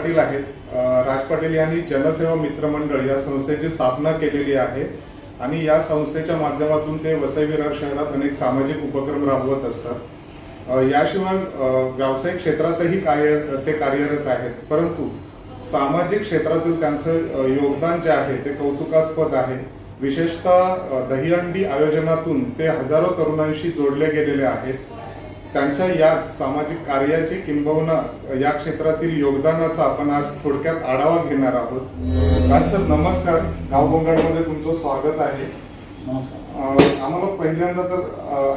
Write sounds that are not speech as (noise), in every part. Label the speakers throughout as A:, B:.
A: पाटील आहेत. राज पाटील यांनी जनसेवा मित्र मंडळ या संस्थेची स्थापना केलेली आहे आणि या संस्थेच्या माध्यमातून ते वसई विरार शहरात अनेक सामाजिक उपक्रम राबवत असतात. याशिवाय व्यावसायिक क्षेत्रातही कार्य ते कार्यरत आहेत. परंतु सामाजिक क्षेत्रातील त्यांचं योगदान जे आहे ते कौतुकास्पद आहे. विशेषतः दहीहंडी आयोजनातून ते हजारो तरुणांशी जोडले गेलेले आहेत. त्यांच्या या सामाजिक कार्याची किंबहुना या क्षेत्रातील योगदानाचा आपण आज थोडक्यात आढावा घेणार आहोत. राज सर नमस्कार. गावबोंगाडमध्ये तुमचं स्वागत आहे. आम्हाला पहिल्यांदा तर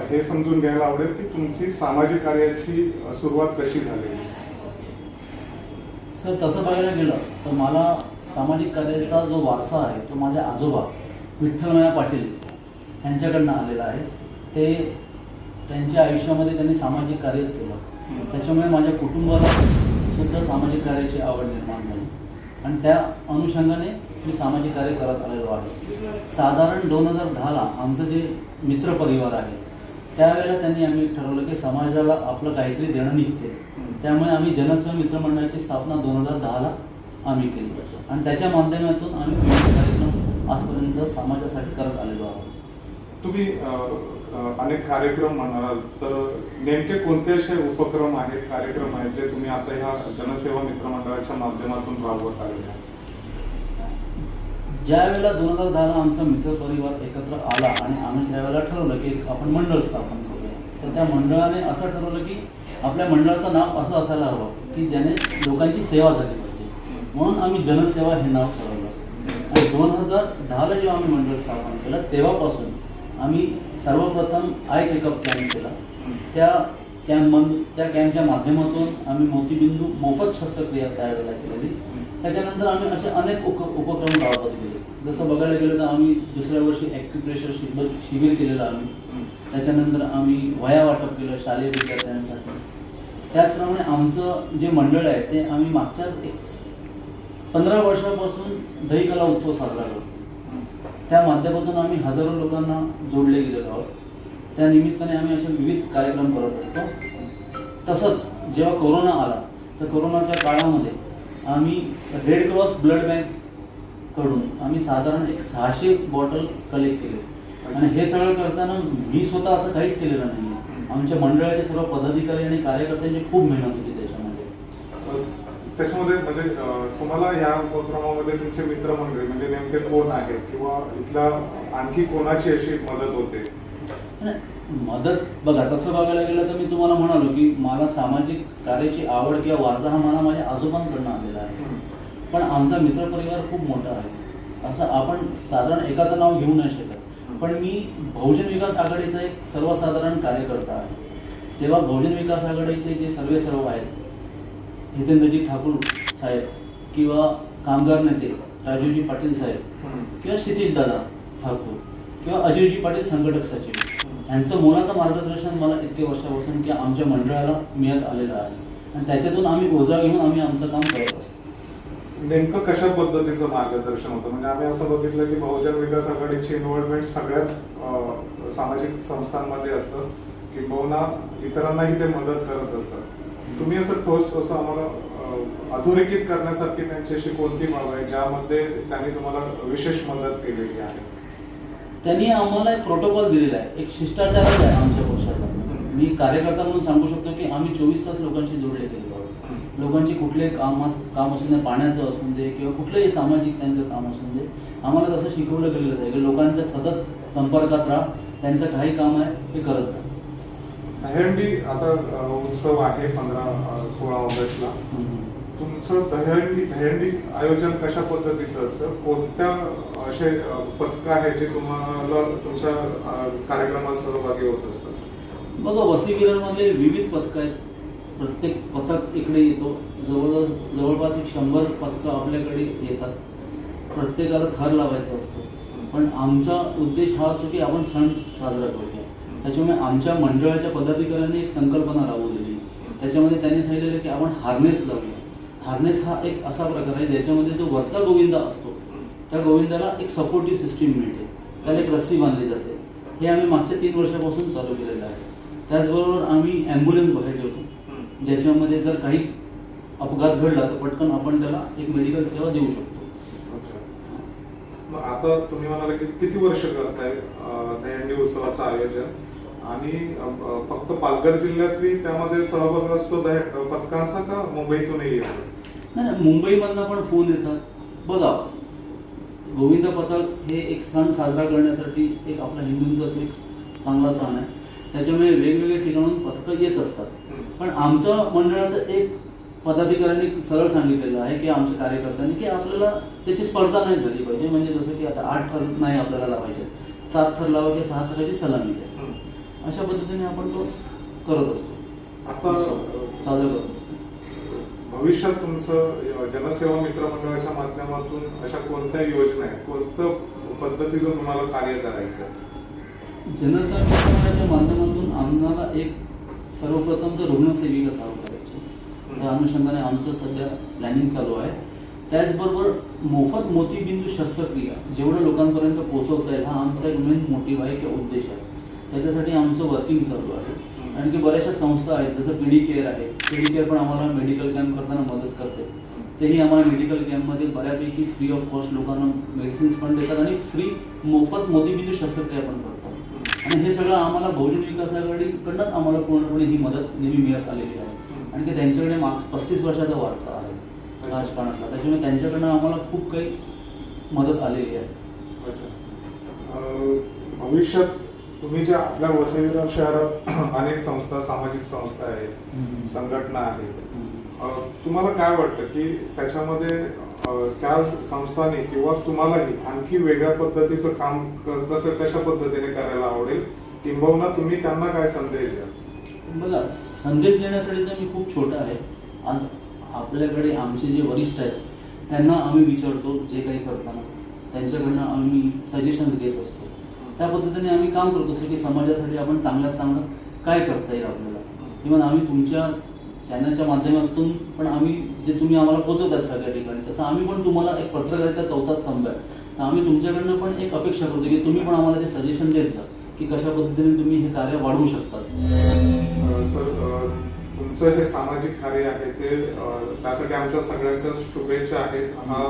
A: हे समजून घ्यायला आवडेल की तुमची सामाजिक कार्याची सुरुवात कशी झाली?
B: सर तसं बघायला गेलं तर मला सामाजिक कार्याचा जो वारसा आहे तो माझ्या आजोबा विठ्ठलमया पाटील यांच्याकडनं आलेला आहे. ते त्यांच्या आयुष्यामध्ये त्यांनी सामाजिक कार्यच केलं. त्याच्यामुळे माझ्या कुटुंबाला सुद्धा सामाजिक कार्याची आवड निर्माण झाली. आणि त्या अनुषंगाने मी सामाजिक कार्य करत आलेलो आहे. साधारण दोन हजार दहाला आमचं जे मित्रपरिवार आहे त्यावेळेला त्यांनी आम्ही ठरवलं की समाजाला आपलं काहीतरी देणं निघते. त्यामुळे आम्ही जनसेवा मित्रमंडळाची स्थापना दोन हजार दहाला आम्ही केली. आणि त्याच्या माध्यमातून आम्ही विविध कार्यक्रम आजपर्यंत समाजासाठी करत आलेलो आहोत.
A: तुम्ही अनेक कार्यक्रम म्हणाल तर नेमके कोणते असे उपक्रम आहेत कार्यक्रम आहेत जे तुम्ही आता ह्या जनसेवा मित्रमंडळाच्या माध्यमातून राबवत आलेले
B: ज्या वेळेला दोन हजार दहाला आमचा मित्र परिवार एकत्र आला आणि आम्ही त्यावेळेला ठरवलं की आपण मंडळ स्थापन करूया तर त्या मंडळाने असं ठरवलं की आपल्या मंडळाचं नाव असं असायला हवं की ज्याने लोकांची सेवा झाली पाहिजे. म्हणून आम्ही जनसेवा हे नाव ठरवलं. आणि दोन हजार दहाला जेव्हा आम्ही मंडळ स्थापन केलं तेव्हापासून आम्ही सर्वप्रथम आय चेकअप कॅम्प केला. त्या कॅम्पमधून त्या कॅम्पच्या माध्यमातून आम्ही मोतीबिंदू मोफत शस्त्रक्रिया त्यावेळेला केलेली त्याच्यानंतर आम्ही असे अनेक उप उपक्रम राबवत गेले. जसं बघायला गेलं तर आम्ही दुसऱ्या वर्षी ॲक्युप्रेशर शिबिर शिबिर केलेलं आम्ही. त्याच्यानंतर आम्ही वया वाटप केलं शालेय विद्यार्थ्यांसाठी. त्याचप्रमाणे आमचं जे मंडळ आहे ते आम्ही मागच्या एक पंधरा वर्षापासून दही कला उत्सव साजरा करतो. त्या माध्यमातून आम्ही हजारो लोकांना जोडले गेलेलो आहोत. त्या निमित्ताने आम्ही असे विविध कार्यक्रम करत असतो. तसंच जेव्हा कोरोना आला तर कोरोनाच्या काळामध्ये आम्ही रेड क्रॉस ब्लड बँककडून आम्ही साधारण एक सहाशे बॉटल कलेक्ट केले. आणि हे सगळं करताना मी स्वतः असं काहीच केलेलं नाही आमच्या मंडळाचे सर्व पदाधिकारी आणि कार्यकर्त्यांची खूप मेहनत होती. त्याच्यामध्ये
A: म्हणजे तुम्हाला या उपक्रमामध्ये तुमचे मित्रमंडळी म्हणजे नेमके कोण आहेत? किंवा इथला आणखी कोणाची अशी मदत होते?
B: मदत बघा तसं बघायला गेलं तर मी तुम्हाला म्हणालो की मला सामाजिक कार्याची आवड किंवा वारसा हा मला माझ्या आजोबांकडनं आलेला आहे. पण आमचा मित्रपरिवार खूप मोठा आहे. असं आपण साधारण एकाचं नाव घेऊ नाही शकत. पण मी बहुजन विकास आघाडीचा एक सर्वसाधारण कार्यकर्ता आहे. तेव्हा बहुजन विकास आघाडीचे जे सर्वे सर्व आहेत हितेंद्रजी ठाकूर साहेब किंवा कामगार नेते राजूजी पाटील साहेब किंवा क्षितिश दादा ठाकूर किंवा अजयजी पाटील संघटक सचिव. यांचं मोलाचं मार्गदर्शन मला इतके वर्षापासून की आमच्या मंडळाला मिळत आलेलं आहे. आणि त्याच्यातून आम्ही ऊर्जा घेऊन आम्ही आमचं काम करत असतो.
A: नेमकं कशा पद्धतीचं मार्गदर्शन होतं? म्हणजे आम्ही असं बघितलं की बहुजन विकास आघाडीची इन्व्हॉल्वमेंट सगळ्याच सामाजिक संस्थांमध्ये असतं किंबहुना इतरांनाही ते मदत करत असतात. तुम्ही असं ठोस असं आम्हाला अधोरेखित करण्यासारखी त्यांच्याशी कोणती बाब आहे ज्यामध्ये त्यांनी तुम्हाला विशेष मदत केलेली आहे?
B: त्यांनी आम्हाला एक प्रोटोकॉल दिलेला आहे. एक शिष्टाचार आहे आमच्या पक्षाचा. मी कार्यकर्ता म्हणून सांगू शकतो की आम्ही चोवीस तास लोकांशी जोडले गेलो आहोत. लोकांची कुठलेही कामात काम असून दे पाण्याचं असून दे किंवा कुठलंही सामाजिक त्यांचं काम असून दे आम्हाला तसं शिकवलं गेलेलं आहे. की लोकांच्या सतत संपर्कात राहा. त्यांचं काही काम आहे ते करत जा.
A: दहीहंडी आता उत्सव आहे पंधरा सोळा ऑगस्टला. तुमचं दहीहंडी दहीहंडी आयोजन कशा पद्धतीचं असतं? कोणत्या असे पथक पथकं आहेत जे तुम्हाला तुमच्या कार्यक्रमात सहभागी होत असतात?
B: बघा वसई विरारमधले विविध पथकं आहेत. प्रत्येक पथक इकडे येतो. जवळ जवळपास एक शंभर पथकं आपल्याकडे येतात. प्रत्येकाला थर लावायचा असतो. पण आमचा उद्देश हा असतो की आपण सण साजरा करू. त्याच्यामुळे आमच्या मंडळाच्या पदाधिकाऱ्यांनी एक संकल्पना राबवलेली त्याच्यामध्ये त्यांनी सांगितलेलं की आपण हार्नेस लावूया. हार्नेस हा एक असा प्रकार आहे ज्याच्यामध्ये जो वरचा गोविंदा असतो त्या गोविंदाला एक सपोर्टिव्ह सिस्टीम मिळते. त्याला एक रस्सी बांधली जाते. हे आम्ही मागच्या तीन वर्षापासून चालू केलेलं आहे. त्याचबरोबर आम्ही ॲम्ब्युलन्स बाहेर ठेवतो. ज्याच्यामध्ये जर काही अपघात घडला तर पटकन आपण त्याला एक मेडिकल सेवा देऊ शकतो.
A: आता तुम्ही म्हणाला की किती वर्ष करताय अं, दहीहंडी उत्सवाचं आयोजन? आणि फक्त पालघर जिल्ह्यातली त्यामध्ये सहभाग असतो पथकांचा का मुंबईतूनही येतो?
B: नाही मुंबईमधनं पण फोन येतात. बघा गोविंद पथक हे एक सण साजरा करण्यासाठी एक आपला हिंदूंचा तो एक चांगला सण आहे. त्याच्यामुळे वेगवेगळ्या ठिकाणून पथकं येत असतात. पण आमचं मंडळाचं एक पदाधिकाऱ्यांनी सरळ सांगितलेलं आहे की आमच्या कार्यकर्त्यांनी की आपल्याला त्याची स्पर्धा नाही झाली पाहिजे. म्हणजे जसं की आता आठ थर नाही आपल्याला लावायचे सात थर लावा किंवा सहा थराची सलामी द्या. अशा पद्धतीने आपण तो करत असतो.
A: आता
B: साजरा करत असतो.
A: भविष्यात तुमचं जनसेवा मित्र मंडळाच्या माध्यमातून अशा कोणत्या योजना आहेत? कोणतं पद्धतीचं तुम्हाला कार्य करायचं आहे?
B: जनसंपर्काच्या माध्यमातून आम्हाला एक सर्वप्रथम तर रुग्णसेविका चालू करायची. त्या अनुषंगाने आमचं सध्या प्लॅनिंग चालू आहे. त्याचबरोबर मोफत मोतीबिंदू शस्त्रक्रिया जेवढं लोकांपर्यंत पोहोचवता येईल हा आमचा एक मेन मोटिव्ह आहे किंवा उद्देश आहे. त्याच्यासाठी आमचं वर्किंग चालू आहे. आणखी बऱ्याचशा संस्था आहेत जसं पीडी केअर आहे. पीडी केअर पण आम्हाला मेडिकल कॅम्प करताना मदत करते. तेही आम्हाला मेडिकल कॅम्पमध्ये बऱ्यापैकी फ्री ऑफ कॉस्ट लोकांना मेडिसिन्स पण देतात आणि फ्री मोफत मोतीबिंदू शस्त्रक्रिया पण करतात. आणि हे सगळं आम्हाला बहुजन विकास आघाडीकडनंच आम्हाला पूर्णपणे ही मदत नेहमी मिळत आलेली आहे. आणि की त्यांच्याकडे माग पस्तीस वर्षाचा वारसा आहे. राजकारणातला. त्याच्यामुळे त्यांच्याकडनं आम्हाला खूप काही मदत आलेली आहे.
A: भविष्यात तुम्ही ज्या आपल्या वसईविरार शहरात (clears throat) अनेक संस्था सामाजिक संस्था आहेत संघटना आहेत. तुम्हाला काय वाटतं की त्याच्यामध्ये त्या संस्थांनी किंवा तुम्हालाही आणखी वेगळ्या पद्धतीचं काम क- कसं कशा पद्धतीने करायला आवडेल? किंबहुना तुम्ही त्यांना काय संदेश द्या
B: बघा संदेश देण्यासाठी तर मी खूप छोटा आहे. आज आपल्याकडे आमचे जे वरिष्ठ आहेत त्यांना आम्ही विचारतो जे काही करताना. त्यांच्याकडनं आम्ही सजेशन्स घेत असतो. त्या पद्धतीने आम्ही काम करतो की समाजासाठी आपण चांगल्यात चांगलं काय करता येईल आपल्याला. इव्हन आम्ही तुमच्या चॅनलच्या माध्यमातून पण आम्ही जे तुम्ही आम्हाला पोचवतात सगळ्या ठिकाणी तसं आम्ही पण तुम्हाला एक पत्रकारिता चौथा स्तंभ आहे. तर आम्ही तुमच्याकडनं पण एक अपेक्षा करतो की तुम्ही पण आम्हाला जे सजेशन द्यायचं की कशा पद्धतीने तुम्ही हे कार्य वाढवू शकतात
A: तुमचं हे सामाजिक कार्य आहे ते त्यासाठी आमच्या सगळ्यांच्या शुभेच्छा आहेत हा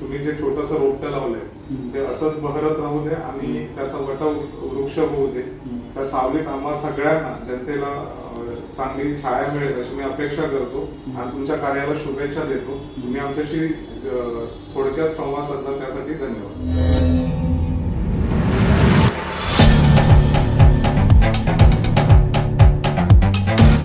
A: तुम्ही जे छोटस रोपटं लावलंय. ते असंच बहरत राहू दे आणि त्याचा वट वृक्ष होऊ दे. त्या सावलीत आम्हा सगळ्यांना जनतेला चांगली छाया मिळेल अशी मी अपेक्षा करतो. आणि तुमच्या कार्याला शुभेच्छा देतो तुम्ही आमच्याशी थोडक्यात संवाद साधला त्यासाठी धन्यवाद